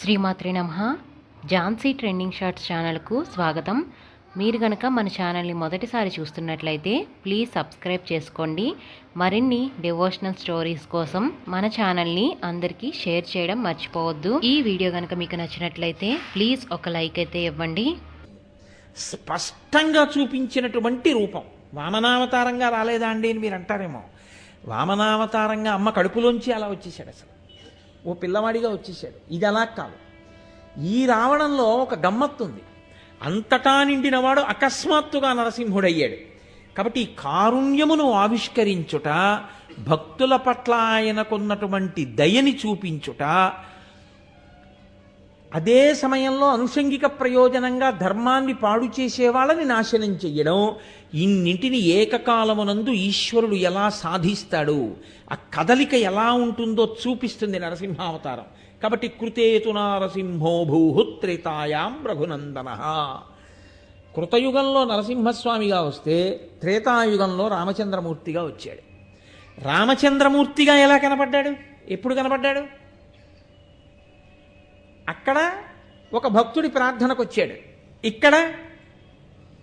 శ్రీమాత్రి నమ. Jhansi trending shorts ఛానల్కు స్వాగతం. మీరు గనక మన ఛానల్ని మొదటిసారి చూస్తున్నట్లయితే ప్లీజ్ సబ్స్క్రైబ్ చేసుకోండి. మరిన్ని డివోషనల్ స్టోరీస్ కోసం మన ఛానల్ని అందరికీ షేర్ చేయడం మర్చిపోవద్దు. ఈ వీడియో కనుక మీకు నచ్చినట్లయితే ప్లీజ్ ఒక లైక్ అయితే ఇవ్వండి. స్పష్టంగా చూపించినటువంటి రూపం. వామనావతారంగా రాలేదా అండి అని మీరు అంటారేమో. వామనావతారంగా అమ్మ కడుపులోంచి అలా వచ్చేసాడు అసలు. ఓ పిల్లవాడిగా వచ్చేసాడు. ఇది అలా కాదు. ఈ రావడంలో ఒక గమ్మత్తుంది. అంతటా నిండినవాడు అకస్మాత్తుగా నరసింహుడయ్యాడు. కాబట్టి ఈ కారుణ్యమును ఆవిష్కరించుట భక్తుల పట్ల ఆయనకున్నటువంటి దయని చూపించుట అదే సమయంలో అనుషంగిక ప్రయోజనంగా ధర్మాన్ని పాడు చేసే వాళ్ళని నాశనం చెయ్యడం ఇన్నింటిని ఏకకాలమునందు ఈశ్వరుడు ఎలా సాధిస్తాడు ఆ కదలిక ఎలా ఉంటుందో చూపిస్తుంది నరసింహావతారం. కాబట్టి కృతేతు నారసింహో భూహుత్రేతాయాం రఘునందన. కృతయుగంలో నరసింహస్వామిగా వస్తే త్రేతాయుగంలో రామచంద్రమూర్తిగా వచ్చాడు. రామచంద్రమూర్తిగా ఎలా కనపడ్డాడు? ఎప్పుడు కనపడ్డాడు? అక్కడ ఒక భక్తుడి ప్రార్థనకు వచ్చాడు ఇక్కడ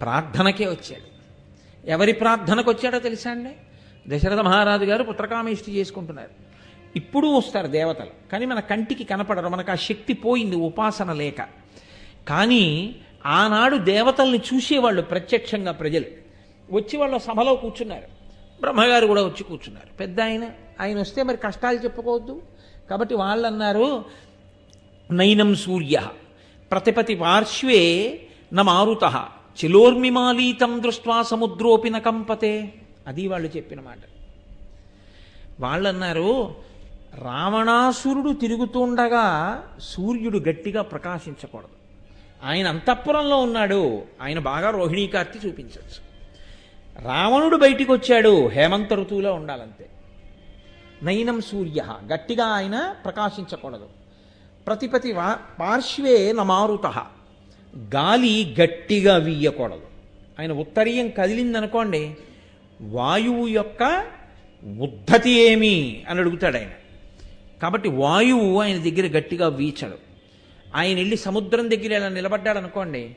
ప్రార్థనకే వచ్చాడు. ఎవరి ప్రార్థనకు వచ్చాడో తెలుసా అండి? దశరథ మహారాజు గారు పుత్రకామేష్టి చేసుకుంటున్నారు. ఇప్పుడు వస్తారు దేవతలు. కానీ మన కంటికి కనపడరు. మనకు ఆ శక్తి పోయింది ఉపాసన లేక. కానీ ఆనాడు దేవతల్ని చూసేవాళ్ళు ప్రత్యక్షంగా ప్రజలు. వచ్చి వాళ్ళ సభలో కూర్చున్నారు. బ్రహ్మగారు కూడా వచ్చి కూర్చున్నారు. పెద్ద ఆయన ఆయన వస్తే మరి కష్టాలు చెప్పుకోవద్దు. కాబట్టి వాళ్ళు అన్నారు నైనం సూర్య. ప్రతిపతి పార్శ్వే నమారుత. చిలోర్మిమాలీతం దృష్ట్వా సముద్రోపి కంపతే అది వాళ్ళు చెప్పిన మాట. వాళ్ళన్నారు రావణాసురుడు తిరుగుతుండగా సూర్యుడు గట్టిగా ప్రకాశించకూడదు. ఆయన అంతఃపురంలో ఉన్నాడు. ఆయన బాగా రోహిణీకార్తి చూపించవచ్చు రావణుడు బయటికి వచ్చాడు హేమంత ఋతువులో ఉండాలంతే. నయనం సూర్య. గట్టిగా ఆయన ప్రకాశించకూడదు. ప్రతిపతి పార్శ్వే నమారుత. గాలి గట్టిగా వీయకూడదు. ఆయన ఉత్తరీయం కదిలిందనుకోండి వాయువు యొక్క ఉద్ధతి ఏమి అని అడుగుతాడు ఆయన. కాబట్టి వాయువు ఆయన దగ్గర గట్టిగా వీచడు. ఆయన వెళ్ళి సముద్రం దగ్గర ఇలా నిలబడ్డాడు అనుకోండి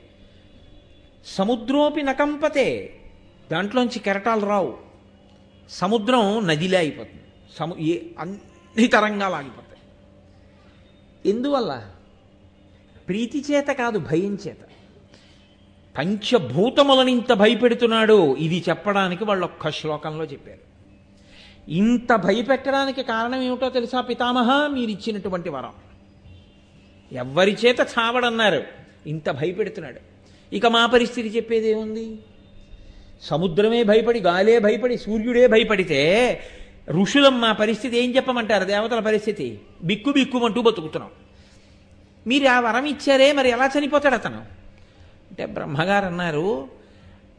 సముద్రోపి నకంపతే దాంట్లోంచి కెరటాలు రావు. సముద్రం నదిలే అయిపోతుంది. సము ఏ అన్ని తరంగాలు ఆగిపోతుంది ఎందువల్ల ప్రీతి చేత కాదు భయం చేత. పంచభూతములను ఇంత భయపెడుతున్నాడు. ఇది చెప్పడానికి వాళ్ళు ఒక్క శ్లోకంలో చెప్పారు. ఇంత భయపెట్టడానికి కారణం ఏమిటో తెలుసా పితామహ? మీరిచ్చినటువంటి వరం. ఎవ్వరి చేత చావడన్నారు. ఇంత భయపెడుతున్నాడు. ఇక మా పరిస్థితి చెప్పేదేముంది? సముద్రమే భయపడి గాలే భయపడి సూర్యుడే భయపడితే ఋషులమ్మ పరిస్థితి ఏం చెప్పమంటారు? దేవతల పరిస్థితి? బిక్కు బిక్కుమంటూ బతుకుతున్నాం. మీరు ఆ వరం ఇచ్చారే మరి ఎలా చనిపోతాడు అతను? అంటే బ్రహ్మగారు అన్నారు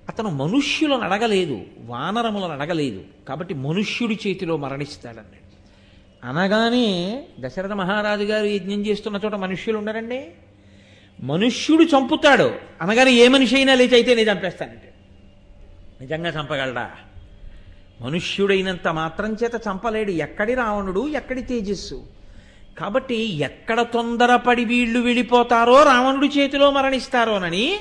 అతను మనుష్యులను అడగలేదు వానరములను అడగలేదు కాబట్టి మనుష్యుడి చేతిలో మరణిస్తాడన్నాడు. అనగానే దశరథ మహారాజు గారు యజ్ఞం చేస్తున్న చోట మనుష్యులు ఉండరండి? మనుష్యుడు చంపుతాడు అనగానే ఏ మనిషి అయినా లేచి అయితే నేను చంపేస్తానంటే నిజంగా చంపగలడా? మనుష్యుడైనంత మాత్రం చేత చంపలేడు. ఎక్కడి రావణుడు ఎక్కడి తేజస్సు? కాబట్టి ఎక్కడ తొందరపడి వీళ్ళు వెళ్ళిపోతారో రావణుడి చేతిలో మరణిస్తారోనని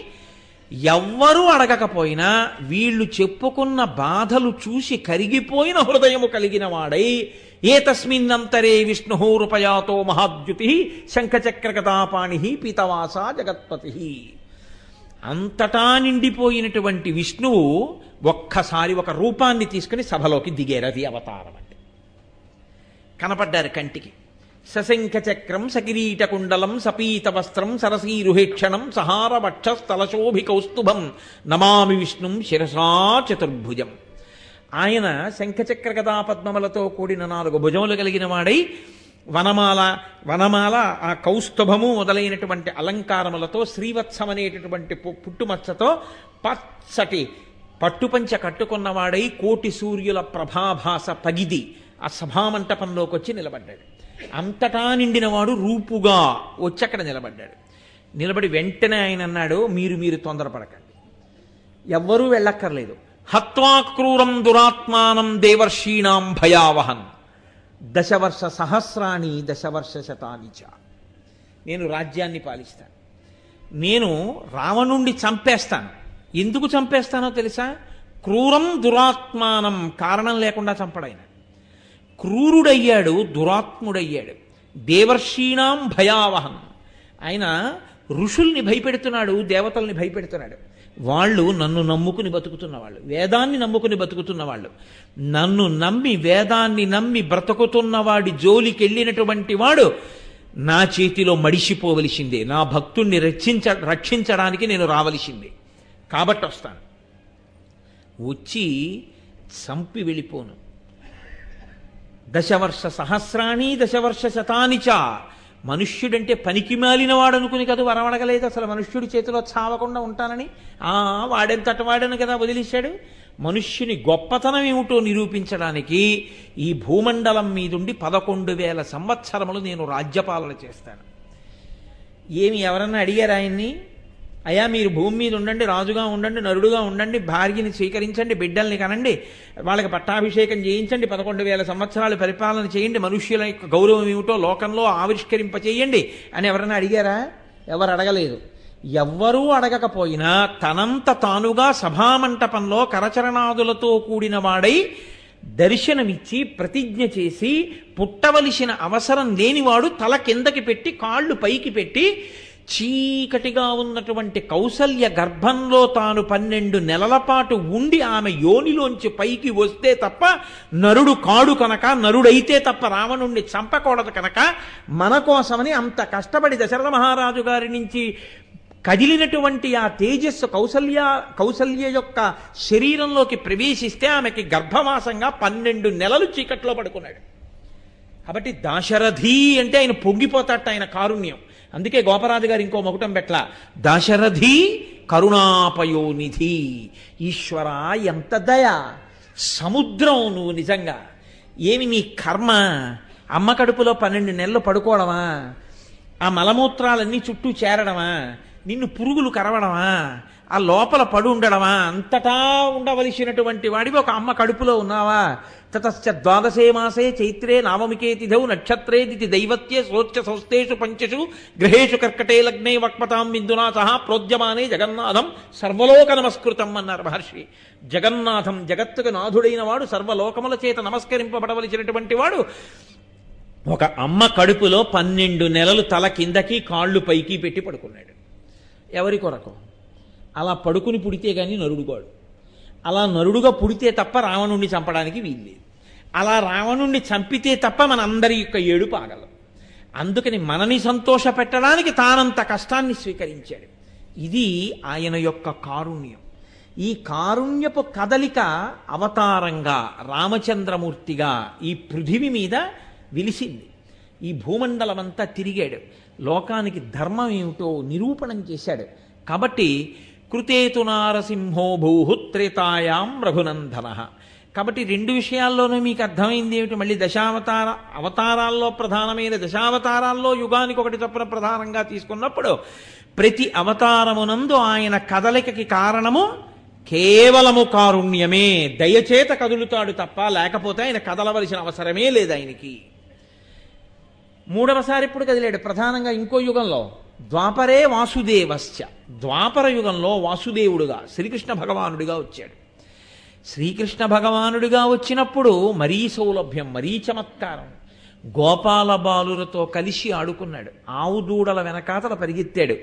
ఎవ్వరూ అడగకపోయినా వీళ్ళు చెప్పుకున్న బాధలు చూసి కరిగిపోయిన హృదయము కలిగిన వాడై ఏ తస్మిన్నంతరే విష్ణురూపయాతో మహాద్యుతి శంఖచక్రగతాపాణి పీతవాస జగత్పతి. అంతటా నిండిపోయినటువంటి విష్ణువు ఒక్కసారి ఒక రూపాన్ని తీసుకుని సభలోకి దిగారు అది అవతారం అంటే. కనపడ్డారు కంటికి. సశంఖ చక్రం సకిరీట కుండలం సపీత వస్త్రం సరసీరుహేక్షణం సహార వక్ష స్థలశోభి కౌస్తుభం నమామి విష్ణుం శిరసా చతుర్భుజం. ఆయన శంఖచక్ర గదా పద్మములతో కూడిన నాలుగు భుజములు కలిగిన వాడై వనమాల వనమాల ఆ కౌస్తభము మొదలైనటువంటి అలంకారములతో శ్రీవత్సం అనేటటువంటి పు- పుట్టుమచ్చతో పచ్చటి పట్టుపంచ కట్టుకున్నవాడై కోటి సూర్యుల ప్రభాభాస పగిది ఆ సభామంటపంలోకి వచ్చి నిలబడ్డాడు. అంతటా నిండినవాడు రూపుగా వచ్చి అక్కడ నిలబడ్డాడు. నిలబడి వెంటనే ఆయన అన్నాడు మీరు మీరు తొందరపడకండి. ఎవ్వరూ వెళ్ళక్కర్లేదు. హత్వాక్రూరం దురాత్మానం దేవర్షీణాం భయావహన్. దశవర్ష సహస్రాణి దశవర్ష శతాని చ. నేను రాజ్యాన్ని పాలిస్తాను. నేను రావణుణ్ణి చంపేస్తాను. ఎందుకు చంపేస్తానో తెలుసా? క్రూరం దురాత్మానం కారణం లేకుండా చంపడాయన క్రూరుడయ్యాడు దురాత్ముడయ్యాడు. దేవర్షీణాం భయావహం. ఆయన ఋషుల్ని భయపెడుతున్నాడు దేవతల్ని భయపెడుతున్నాడు. వాళ్ళు నన్ను నమ్ముకుని బతుకుతున్న వాళ్ళు వేదాన్ని నమ్ముకుని బతుకుతున్న వాళ్ళు నన్ను నమ్మి వేదాన్ని నమ్మి బ్రతుకుతున్న వాడి జోలికి వెళ్ళినటువంటి వాడు నా చేతిలో మడిసిపోవలసిందే. నా భక్తుణ్ణి రక్షించ రక్షించడానికి నేను రావలసిందే. కాబట్టి వస్తాను. వచ్చి చంపి వెళ్ళిపోను. దశవర్ష సహస్రాణి దశవర్ష శతానిచ మనుష్యుడంటే పనికి మాలినవాడనుకుని అనుకుని కదా వరవడగలేదు అసలు మనుష్యుడి చేతిలో చావకుండా ఉంటానని ఆ వాడెంతట వాడని కదా వదిలేశాడు? మనుష్యుని గొప్పతనం ఏమిటో నిరూపించడానికి ఈ భూమండలం మీదుండి పదకొండు వేల సంవత్సరములు నేను రాజ్యపాలన చేస్తాను. ఏమి ఎవరన్నా అడిగారు ఆయన్ని? అయ్యా మీరు భూమి మీద ఉండండి రాజుగా ఉండండి నరుడుగా ఉండండి భార్యని స్వీకరించండి బిడ్డల్ని కనండి వాళ్ళకి పట్టాభిషేకం చేయించండి పదకొండు వేల సంవత్సరాలు పరిపాలన చేయండి మనుష్యుల యొక్క గౌరవం ఏమిటో లోకంలో ఆవిష్కరింప చేయండి అని ఎవరైనా అడిగారా? ఎవరు అడగలేదు. ఎవ్వరూ అడగకపోయినా తనంత తానుగా సభామంటపంలో కరచరణాదులతో కూడిన వాడై దర్శనమిచ్చి ప్రతిజ్ఞ చేసి పుట్టవలసిన అవసరం లేనివాడు తల కిందకి పెట్టి కాళ్ళు పైకి పెట్టి చీకటిగా ఉన్నటువంటి కౌసల్య గర్భంలో తాను పన్నెండు నెలల పాటు ఉండి ఆమె యోనిలోంచి పైకి వస్తే తప్ప నరుడు కాడు కనుక నరుడైతే తప్ప రావణుణ్ణి చంపకూడదు కనుక మన కోసమని అంత కష్టపడి దశరథ మహారాజు గారి నుంచి కదిలినటువంటి ఆ తేజస్సు కౌసల్య కౌసల్య యొక్క శరీరంలోకి ప్రవేశిస్తే ఆమెకి గర్భవాసంగా పన్నెండు నెలలు చీకట్లో పడుకున్నాడు. కాబట్టి దాశరథి అంటే ఆయన పొంగిపోతాట ఆయన కారుణ్యం. అందుకే గోపరాజు గారు ఇంకో మొకటం పెట్ల దశరథి కరుణాపయోనిధి. ఈశ్వర ఎంత దయ. సముద్రం నువ్వు నిజంగా. ఏమి నీ కర్మ? అమ్మ కడుపులో పన్నెండు నెలలు పడుకోవడమా? ఆ మలమూత్రాలన్నీ చుట్టూ చేరడమా? నిన్ను పురుగులు కరవడమా? ఆ లోపల పడు ఉండడమా? అంతటా ఉండవలసినటువంటి వాడివి. ఒక అమ్మ కడుపులో ఉన్నావా? తతశ్చ ద్వాదశే మాసే చైత్రే నామమికే తిథౌ నక్షత్రే దితి దైవత్యే సోచ్య సంస్థేషు పంచషు గ్రహేషు కర్కటే లగ్నే వక్మతాం బిందునా సహా ప్రోద్యమానే జగన్నాథం సర్వలోక నమస్కృతం అన్నారు మహర్షి. జగన్నాథం జగత్తుకు నాథుడైన వాడు సర్వలోకముల చేత నమస్కరింపబడవలసినటువంటి వాడు. ఒక అమ్మ కడుపులో పన్నెండు నెలలు తల కిందకి కాళ్ళు పైకి పెట్టి పడుకున్నాడు. ఎవరి కొరకు? అలా పడుకుని పుడితే కానీ నరుడుగాడు. అలా నరుడుగా పుడితే తప్ప రావణుణ్ణి చంపడానికి వీల్లేదు. అలా రావణుణ్ణి చంపితే తప్ప మన అందరి యొక్క ఏడుపు ఆగలం. అందుకని మనని సంతోష పెట్టడానికి తానంత కష్టాన్ని స్వీకరించాడు. ఇది ఆయన యొక్క కారుణ్యం. ఈ కారుణ్యపు కదలిక అవతారంగా రామచంద్రమూర్తిగా ఈ పృథివి మీద విలిసింది. ఈ భూమండలమంతా తిరిగాడు. లోకానికి ధర్మం ఏమిటో నిరూపణం చేశాడు. కాబట్టి కృతేతు నారసింహో భూహుత్రేతాయాం రఘునందన. కాబట్టి రెండు విషయాల్లోనూ మీకు అర్థమైంది ఏమిటి? మళ్ళీ దశావతార అవతారాల్లో ప్రధానమైన దశావతారాల్లో యుగానికి ఒకటి చొప్పున ప్రధానంగా తీసుకున్నప్పుడు ప్రతి అవతారమునందు ఆయన కదలికకి కారణము కేవలము కారుణ్యమే. దయచేత కదులుతాడు తప్ప లేకపోతే ఆయన కదలవలసిన అవసరమే లేదు ఆయనకి. మూడవసారి ఇప్పుడు కదిలాడు? ప్రధానంగా ఇంకో యుగంలో. ద్వాపరే వాసుదేవశ్చ. ద్వాపర యుగంలో వాసుదేవుడుగా శ్రీకృష్ణ భగవానుడిగా వచ్చాడు. శ్రీకృష్ణ భగవానుడిగా వచ్చినప్పుడు మరీ సౌలభ్యం మరీ చమత్కారం. గోపాల బాలులతో కలిసి ఆడుకున్నాడు. ఆవు దూడల వెనకాతల పరిగెత్తాడు.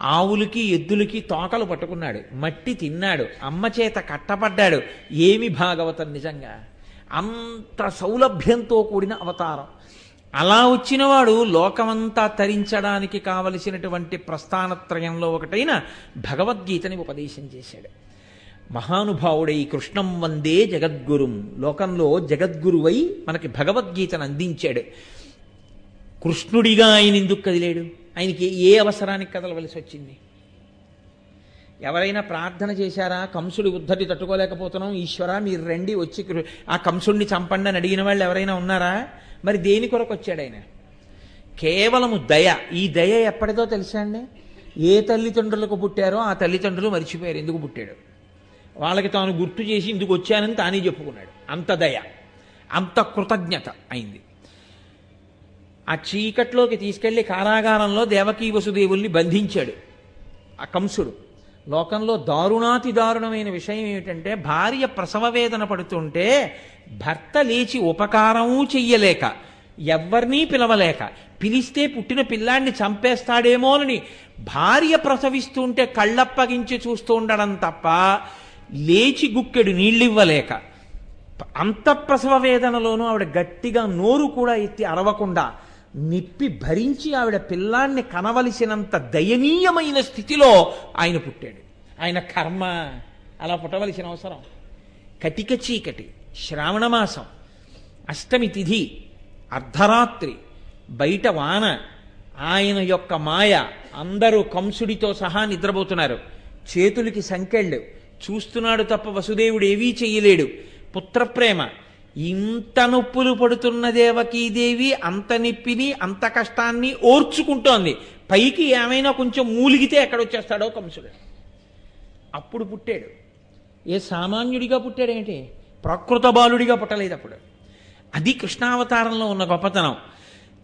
ఆవులకి ఎద్దులకి తోకలు పట్టుకున్నాడు. మట్టి తిన్నాడు. అమ్మ చేత కట్టపడ్డాడు. ఏమి భాగవతం నిజంగా? అంత సౌలభ్యంతో కూడిన అవతారం. అలా వచ్చినవాడు లోకమంతా తరించడానికి కావలసినటువంటి ప్రస్థానత్రయంలో ఒకటైన భగవద్గీతని ఉపదేశం చేశాడు. మహానుభావుడై కృష్ణం వందే జగద్గురుం. లోకంలో జగద్గురువై మనకి భగవద్గీతను అందించాడు. కృష్ణుడిగా ఆయన ఎందుకు కదిలేడు? ఆయనకి ఏ అవసరానికి కదలవలసి వచ్చింది? ఎవరైనా ప్రార్థన చేశారా? కంసుడి ఉద్ధటి తట్టుకోలేకపోతున్నాం. ఈశ్వరా మీరు రండి వచ్చి కృ- ఆ కంసుడిని చంపండి అని అడిగిన వాళ్ళు ఎవరైనా ఉన్నారా? మరి దేని కొరకు వచ్చాడు ఆయన? కేవలము దయ. ఈ దయ ఎప్పటిదో తెలుసా అండి? ఏ తల్లిదండ్రులకు పుట్టారో ఆ తల్లిదండ్రులు మర్చిపోయారు. ఎందుకు పుట్టాడు? వాళ్ళకి తాను గుర్తు చేసి ఇందుకు వచ్చానని తానే చెప్పుకున్నాడు. అంత దయ. అంత కృతజ్ఞత అయింది. ఆ చీకట్లోకి తీసుకెళ్ళి కారాగారంలో దేవకీ వసుదేవుల్ని బంధించాడు. ఆ కంసుడు. లోకంలో దారుణాతి దారుణమైన విషయం ఏమిటంటే భార్య ప్రసవ వేదన పడుతుంటే భర్త లేచి ఉపకారము చెయ్యలేక ఎవ్వరినీ పిలవలేక పిలిస్తే పుట్టిన పిల్లాన్ని చంపేస్తాడేమోనని భార్య ప్రసవిస్తుంటే కళ్ళప్పగించి చూస్తూ ఉండడం తప్ప లేచి గుక్కెడు నీళ్ళివ్వలేక అంత ప్రసవ వేదనలోనూ ఆవిడ గట్టిగా నోరు కూడా ఎత్తి అరవకుండా నిప్పి భరించి ఆవిడ పిల్లాన్ని కనవలసినంత దయనీయమైన స్థితిలో ఆయన పుట్టాడు. ఆయన కర్మ అలా పుట్టవలసిన అవసరం. కటిక చీకటి శ్రావణ మాసం అష్టమి తిథి అర్ధరాత్రి బయట వాన ఆయన యొక్క మాయ అందరూ కంసుడితో సహా నిద్రపోతున్నారు. చేతులకి సంకెళ్ళు. చూస్తున్నాడు తప్ప వసుదేవుడు ఏవీ చెయ్యలేడు. పుత్రప్రేమ ఇంత నొప్పులు పడుతున్న దేవకీదేవి అంత నిప్పిని అంత కష్టాన్ని ఓర్చుకుంటోంది. పైకి ఏమైనా కొంచెం మూలిగితే ఎక్కడొచ్చేస్తాడో కంసుడు అప్పుడు పుట్టాడు. ఏ సామాన్యుడిగా పుట్టాడేంటి ప్రకృత బాలుడిగా పుట్టలేదు అప్పుడు. అది కృష్ణావతారంలో ఉన్న గొప్పతనం.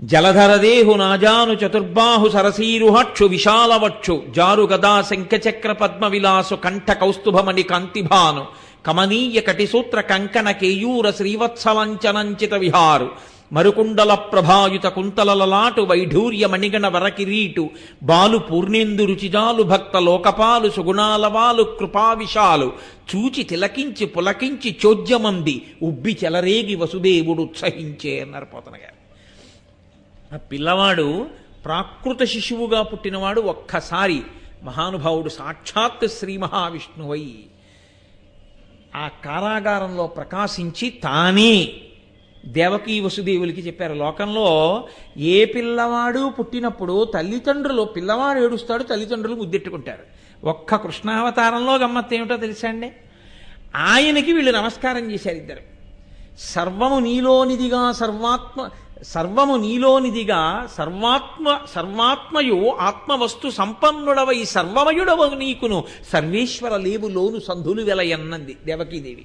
జలధరదేహు నాజాను చతుర్బాహు సరసీరుహక్షు విశాలవక్షు జారు గదా శంఖచక్ర పద్మ విలాసు కంఠ కౌస్తుభమణి కాంతిభాను. కమనీయ కటిసూత్ర కంకణ కేయూర శ్రీవత్సలంచనంచిత విహారు. మరుకుండల ప్రభాయుత కుంతలలలాటు వైఢూర్య మణిగణ వరకిరీటు. బాలు పూర్ణేందు రుచిజాలు భక్త లోకపాలు సుగుణాలవాలు కృపావిశాలు. చూచి తిలకించి పులకించి చోద్యమంది ఉబ్బి చెలరేగి వసుదేవుడు ఉత్సహించే అన్నారు పోతన గారు. ఆ పిల్లవాడు ప్రాకృత శిశువుగా పుట్టినవాడు ఒక్కసారి. మహానుభావుడు సాక్షాత్ శ్రీ మహావిష్ణువై. ఆ కారాగారంలో ప్రకాశించి తానే దేవకీ వసుదేవులకి చెప్పారు. లోకంలో ఏ పిల్లవాడు పుట్టినప్పుడు తల్లిదండ్రులు పిల్లవాడు ఏడుస్తాడు తల్లిదండ్రులు ముద్దెట్టుకుంటారు. ఒక్క కృష్ణావతారంలో గమ్మత్తు ఏమిటో తెలుసా అండి? ఆయనకి వీళ్ళు నమస్కారం చేశారు ఇద్దరు. సర్వము నీలోనిదిగా సర్వాత్మ సర్వము నీలోనిదిగా సర్వాత్మ సర్వాత్మయు ఆత్మవస్తు సంపన్నుడవై సర్వమయుడవ నీకును. సర్వేశ్వర లేవు లోను సంధులు వెలయన్నది దేవకీదేవి.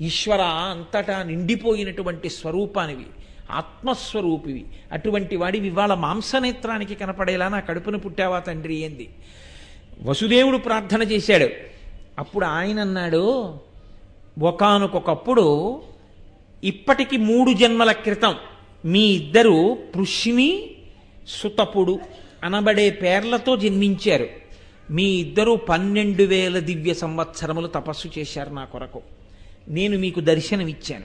ఈశ్వర అంతటా నిండిపోయినటువంటి స్వరూపానివి ఆత్మస్వరూపివి. అటువంటి వాడివి ఇవాళ మాంసనేత్రానికి కనపడేలా నా కడుపున పుట్టావా తండ్రి ఏంది? వసుదేవుడు ప్రార్థన చేశాడు. అప్పుడు ఆయన అన్నాడు ఒకనకొకప్పుడు ఇప్పటికి మూడు జన్మల క్రితం మీ ఇద్దరు పృష్ణి సుతపుడు అనబడే పేర్లతో జన్మించారు. మీ ఇద్దరు పన్నెండు వేల దివ్య సంవత్సరములు తపస్సు చేశారు నా కొరకు. నేను మీకు దర్శనమిచ్చాను.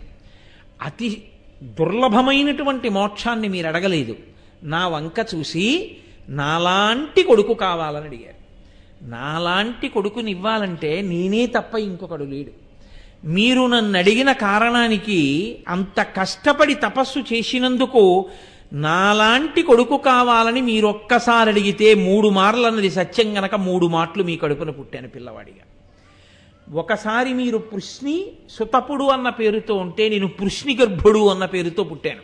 అతి దుర్లభమైనటువంటి మోక్షాన్ని మీరు అడగలేదు. నా వంక చూసి నాలాంటి కొడుకు కావాలని అడిగారు. నాలాంటి కొడుకుని ఇవ్వాలంటే నేనే తప్ప ఇంకొకడు లేడు. మీరు నన్ను అడిగిన కారణానికి అంత కష్టపడి తపస్సు చేసినందుకు నాలాంటి కొడుకు కావాలని మీరు ఒక్కసారి అడిగితే మూడు మార్లు అన్నది సత్యం గనక మూడు మాటలు మీ కడుపున పుట్టాను పిల్లవాడిగా. ఒకసారి మీరు పృష్ణి సుతపుడు అన్న పేరుతో ఉంటే నేను పృష్ణి గర్భుడు అన్న పేరుతో పుట్టాను.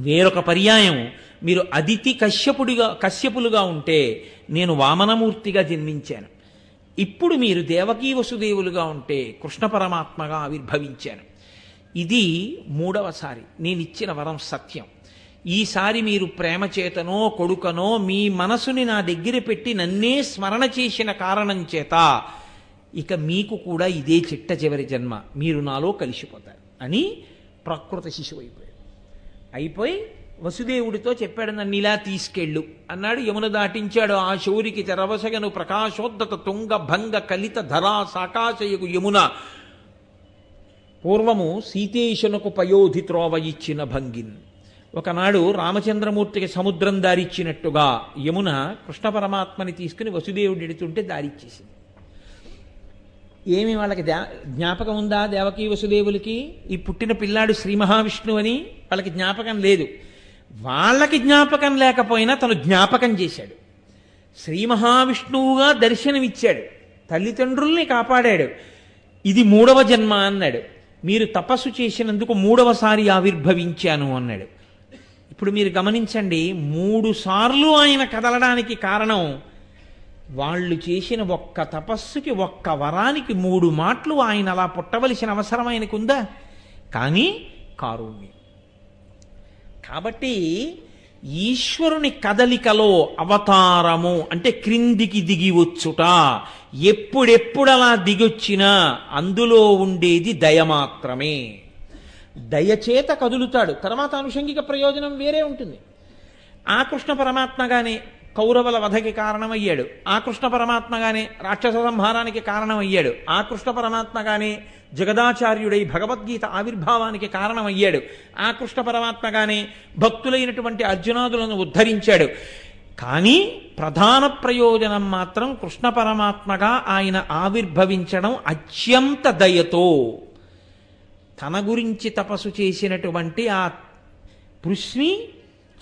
వేరొక పర్యాయం మీరు అదితి కశ్యపుడిగా కశ్యపులుగా ఉంటే నేను వామనమూర్తిగా జన్మించాను. ఇప్పుడు మీరు దేవకీ వసుదేవులుగా ఉంటే కృష్ణ పరమాత్మగా ఆవిర్భవించారు. ఇది మూడవసారి నేను ఇచ్చిన వరం సత్యం. ఈసారి మీరు ప్రేమ చేతనో కొడుకనో మీ మనసుని నా దగ్గర పెట్టి నన్నే స్మరణ చేసిన కారణం చేత ఇక మీకు కూడా ఇదే చిట్ట చివరి జన్మ. మీరు నాలో కలిసిపోతారు అని ప్రకృత శిశువు అయిపోయాడు. అయిపోయి వసుదేవుడితో చెప్పాడు నన్ను ఇలా తీసుకెళ్ళు అన్నాడు. యమున దాటించాడు. ఆ శౌరికి తెరవసగను ప్రకాశోద్ధత తుంగ భంగ కలిత ధరా సాకాశయకు యమున. పూర్వము సీతేశునకు పయోధి త్రోవ ఇచ్చిన భంగిన్. ఒకనాడు రామచంద్రమూర్తికి సముద్రం దారిచ్చినట్టుగా యమున కృష్ణ పరమాత్మని తీసుకుని వసుదేవుడు ఎడుతుంటే దారిచ్చేసింది. ఏమి వాళ్ళకి జ్ఞాపకం ఉందా దేవకీ వసుదేవులకి? ఈ పుట్టిన పిల్లాడు శ్రీ మహావిష్ణువు అని వాళ్ళకి జ్ఞాపకం లేదు. వాళ్ళకి జ్ఞాపకం లేకపోయినా తను జ్ఞాపకం చేశాడు. శ్రీ మహావిష్ణువుగా దర్శనమిచ్చాడు. తల్లిదండ్రుల్ని కాపాడాడు. ఇది మూడవ జన్మ అన్నాడు. మీరు తపస్సు చేసినందుకు మూడవసారి ఆవిర్భవించాను అన్నాడు. ఇప్పుడు మీరు గమనించండి మూడు సార్లు ఆయన కదలడానికి కారణం వాళ్ళు చేసిన ఒక్క తపస్సుకి ఒక్క వరానికి మూడు మాటలు ఆయన అలా పుట్టవలసిన అవసరం ఆయనకుందా? కానీ కారుణ్యం. కాబట్టి ఈశ్వరుని కదలికలో అవతారము అంటే క్రిందికి దిగి వచ్చుట. ఎప్పుడెప్పుడలా దిగొచ్చినా అందులో ఉండేది దయ మాత్రమే. దయచేత కదులుతాడు. తర్వాత అనుషంగిక ప్రయోజనం వేరే ఉంటుంది. ఆ కృష్ణ పరమాత్మగానే కౌరవుల వధకి కారణమయ్యాడు. ఆ కృష్ణ పరమాత్మగానే రాక్షస సంహారానికి కారణమయ్యాడు. ఆ కృష్ణ పరమాత్మగానే జగదాచార్యుడై భగవద్గీత ఆవిర్భావానికి కారణమయ్యాడు. ఆ కృష్ణ పరమాత్మగానే భక్తులైనటువంటి అర్జునాదులను ఉద్ధరించాడు. కానీ ప్రధాన ప్రయోజనం మాత్రం కృష్ణ పరమాత్మగా ఆయన ఆవిర్భవించడం అత్యంత దయతో. తన గురించి తపస్సు చేసినటువంటి ఆ పృష్ణి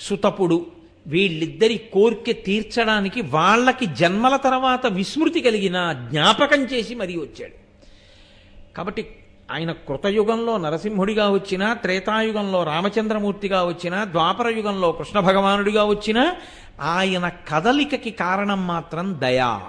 సుతపుడు వీళ్ళిద్దరి కోరిక తీర్చడానికి వాళ్ళకి జన్మల తర్వాత విస్మృతి కలిగిన జ్ఞాపకం చేసి మరీ వచ్చాడు. కాబట్టి ఆయన కృతయుగంలో నరసింహుడిగా వచ్చినా త్రేతాయుగంలో రామచంద్రమూర్తిగా వచ్చినా ద్వాపర యుగంలో కృష్ణ భగవానుడిగా వచ్చినా ఆయన కదలికకి కారణం మాత్రం దయా.